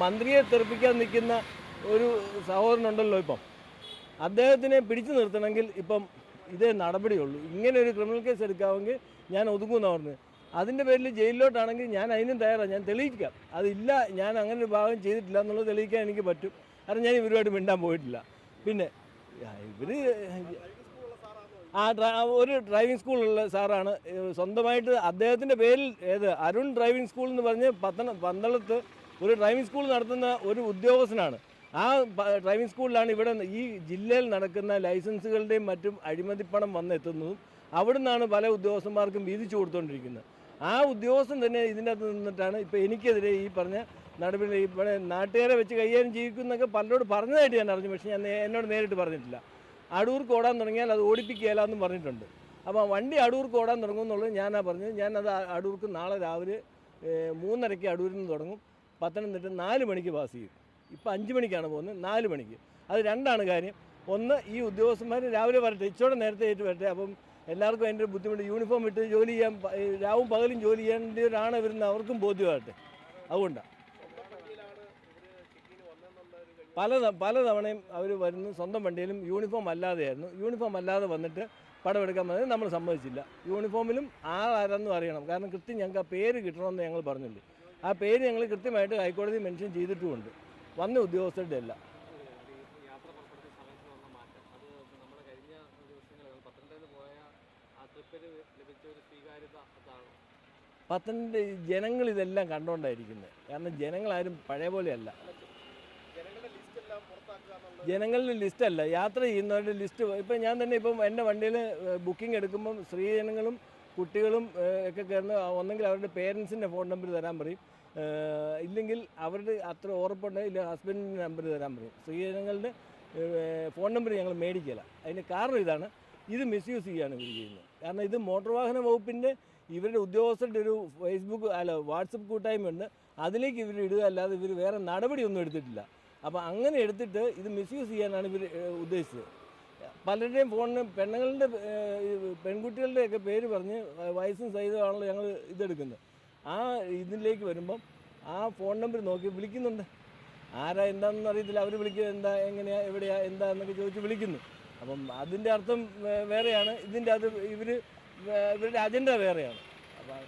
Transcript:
മന്ത്രിയെ തെറിപ്പിക്കാൻ നിൽക്കുന്ന ഒരു സഹോദരനുണ്ടല്ലോ ഇപ്പം. അദ്ദേഹത്തിനെ പിടിച്ചു നിർത്തണമെങ്കിൽ ഇപ്പം ഇതേ നടപടിയുള്ളൂ. ഇങ്ങനെ ഒരു ക്രിമിനൽ കേസ് എടുക്കാമെങ്കിൽ ഞാൻ ഒതുങ്ങുമെന്ന് പറഞ്ഞു അതിന്റെ പേരിൽ ജയിലിലോട്ടാണെങ്കിൽ ഞാൻ അതിനും തയ്യാറാണ് ഞാൻ തെളിയിക്കാം. അതില്ല ഞാൻ അങ്ങനെ ഒരു ഭാഗം ചെയ്തിട്ടില്ല എന്നുള്ളത് തെളിയിക്കാൻ എനിക്ക് പറ്റും. കാരണം ഞാൻ ഇവരുമായിട്ട് മിണ്ടാൻ പോയിട്ടില്ല. പിന്നെ ഇവർ ആ ഒരു ഡ്രൈവിംഗ് സ്കൂളുള്ള സാറാണ്. സ്വന്തമായിട്ട് അദ്ദേഹത്തിന്റെ പേരിൽ ഏത്? അരുൺ ഡ്രൈവിംഗ് സ്കൂൾ എന്ന് പറഞ്ഞ് പത്തന പന്തളത്ത് ഒരു ഡ്രൈവിംഗ് സ്കൂൾ നടത്തുന്ന ഒരു ഉദ്യോഗസ്ഥനാണ്. ആ ഡ്രൈവിംഗ് സ്കൂളിലാണ് ഇവിടെ ഈ ജില്ലയിൽ നടക്കുന്ന ലൈസൻസുകളുടെയും മറ്റും അഴിമതിപ്പണം വന്നെത്തുന്നതും അവിടെ നിന്നാണ് പല ഉദ്യോഗസ്ഥന്മാർക്കും വീതിച്ചു കൊടുത്തുകൊണ്ടിരിക്കുന്നത് ആ ഉദ്യോഗസ്ഥൻ തന്നെ ഇതിന്റെ അകത്ത് നിന്നിട്ടാണ് ഇപ്പോൾ എനിക്കെതിരെ ഈ പറഞ്ഞ നടപടി ഇവിടെ നാട്ടുകാരെ വെച്ച് കൈകാര്യം ജീവിക്കുന്നൊക്കെ പലരോട് പറഞ്ഞതായിട്ട് ഞാൻ അറിഞ്ഞു പക്ഷേ ഞാൻ എന്നോട് നേരിട്ട് പറഞ്ഞിട്ടില്ല. അടൂർക്ക് ഓടാൻ തുടങ്ങിയാൽ അത് ഓടിപ്പിക്കുകയില്ല എന്നും പറഞ്ഞിട്ടുണ്ട്. അപ്പോൾ വണ്ടി അടൂർക്ക് ഓടാൻ തുടങ്ങും എന്നുള്ളത് ഞാനാ പറഞ്ഞത്. ഞാനത് അടൂർക്ക് നാളെ രാവിലെ മൂന്നരയ്ക്ക് അടൂരിൽ നിന്ന് തുടങ്ങും. പത്തനംതിട്ട നാല് മണിക്ക് പാസ് ചെയ്യും. ഇപ്പം അഞ്ച് മണിക്കാണ് പോകുന്നത്. നാല് മണിക്ക്. അത് രണ്ടാണ് കാര്യം. ഒന്ന് ഈ ഉദ്യോഗസ്ഥന്മാർ രാവിലെ വരട്ടെ. ഇച്ചോടെ നേരത്തെ ആയിട്ട് വരട്ടെ. അപ്പം എല്ലാവർക്കും അതിന്റെ ബുദ്ധിമുട്ട്. യൂണിഫോം ഇട്ട് ജോലി ചെയ്യാൻ രാവും പകലും ജോലി ചെയ്യേണ്ടവരാണ് വരുന്നത്. അവർക്കും ബോധ്യമാകട്ടെ. അതുകൊണ്ടാണ് പല പല തവണയും അവർ വരുന്നു. സ്വന്തം വണ്ടിയിലും യൂണിഫോം അല്ലാതെയായിരുന്നു. യൂണിഫോം അല്ലാതെ വന്നിട്ട് പടമെടുക്കാൻ വന്നത് നമ്മൾ സമ്മതിച്ചില്ല. യൂണിഫോമിലും ആളാരെന്നും അറിയണം. കാരണം കൃത്യം ഞങ്ങൾക്ക് ആ പേര് കിട്ടണമെന്ന് ഞങ്ങൾ പറഞ്ഞില്ലേ. ആ പേര് ഞങ്ങൾ കൃത്യമായിട്ട് ഹൈക്കോടതി മെൻഷൻ ചെയ്തിട്ടുമുണ്ട്. വന്ന ഉദ്യോഗസ്ഥരുടെ അല്ല പത്തനംതിട്ട ജനങ്ങൾ ഇതെല്ലാം കണ്ടുകൊണ്ടായിരിക്കുന്നത് കാരണം ജനങ്ങളാരും പഴയ പോലെയല്ല. ജനങ്ങളുടെ ലിസ്റ്റ് അല്ല. യാത്ര ചെയ്യുന്നവരുടെ ലിസ്റ്റ്. ഇപ്പം ഞാൻ തന്നെ ഇപ്പം എന്റെ വണ്ടിയിൽ ബുക്കിംഗ് എടുക്കുമ്പം സ്ത്രീജനങ്ങളും കുട്ടികളും ഒക്കെ കയറുന്ന ഒന്നെങ്കിൽ അവരുടെ പേരൻസിന്റെ ഫോൺ നമ്പർ തരാൻ പറയും. ഇല്ലെങ്കിൽ അവരുടെ അത്ര ഉറപ്പുണ്ടെങ്കിൽ ഇല്ല ഹസ്ബൻഡിന്റെ നമ്പർ തരാൻ പറയും. സ്ത്രീജനങ്ങളുടെ ഫോൺ നമ്പർ ഞങ്ങൾ മേടിക്കില്ല അതിന് കാരണം ഇതാണ്. ഇത് മിസ്യൂസ് ചെയ്യുകയാണ് ഇവർ ചെയ്യുന്നത്. കാരണം ഇത് മോട്ടോർ വാഹന വകുപ്പിന്റെ ഇവരുടെ ഉദ്യോഗസ്ഥരുടെ ഒരു ഫേസ്ബുക്ക് അല്ല വാട്സപ്പ് കൂട്ടായ്മയുണ്ട്. അതിലേക്ക് ഇവർ ഇടുക അല്ലാതെ ഇവർ വേറെ നടപടിയൊന്നും എടുത്തിട്ടില്ല. അപ്പോൾ അങ്ങനെ എടുത്തിട്ട് ഇത് മിസ്യൂസ് ചെയ്യാനാണ് ഇവർ ഉദ്ദേശിച്ചത്. പലരുടെയും ഫോണിന് പെണ്ണുങ്ങളുടെ പെൺകുട്ടികളുടെയൊക്കെ പേര് പറഞ്ഞ് വയസ്സും സഹിതമാണല്ലോ ഞങ്ങൾ ഇതെടുക്കുന്നത്. ആ ഇതിലേക്ക് വരുമ്പം ആ ഫോൺ നമ്പർ നോക്കി വിളിക്കുന്നുണ്ട്. ആരാ എന്താണെന്ന് അറിയത്തില്ല. അവർ വിളിക്കുക എന്താ എങ്ങനെയാ എവിടെയാ എന്താ എന്നൊക്കെ ചോദിച്ച് വിളിക്കുന്നു. അപ്പം അതിന്റെ അർത്ഥം വേറെയാണ്. ഇതിന്റെ അത് ഇവർ ഇവരുടെ അജണ്ട വേറെയാണ്. അപ്പം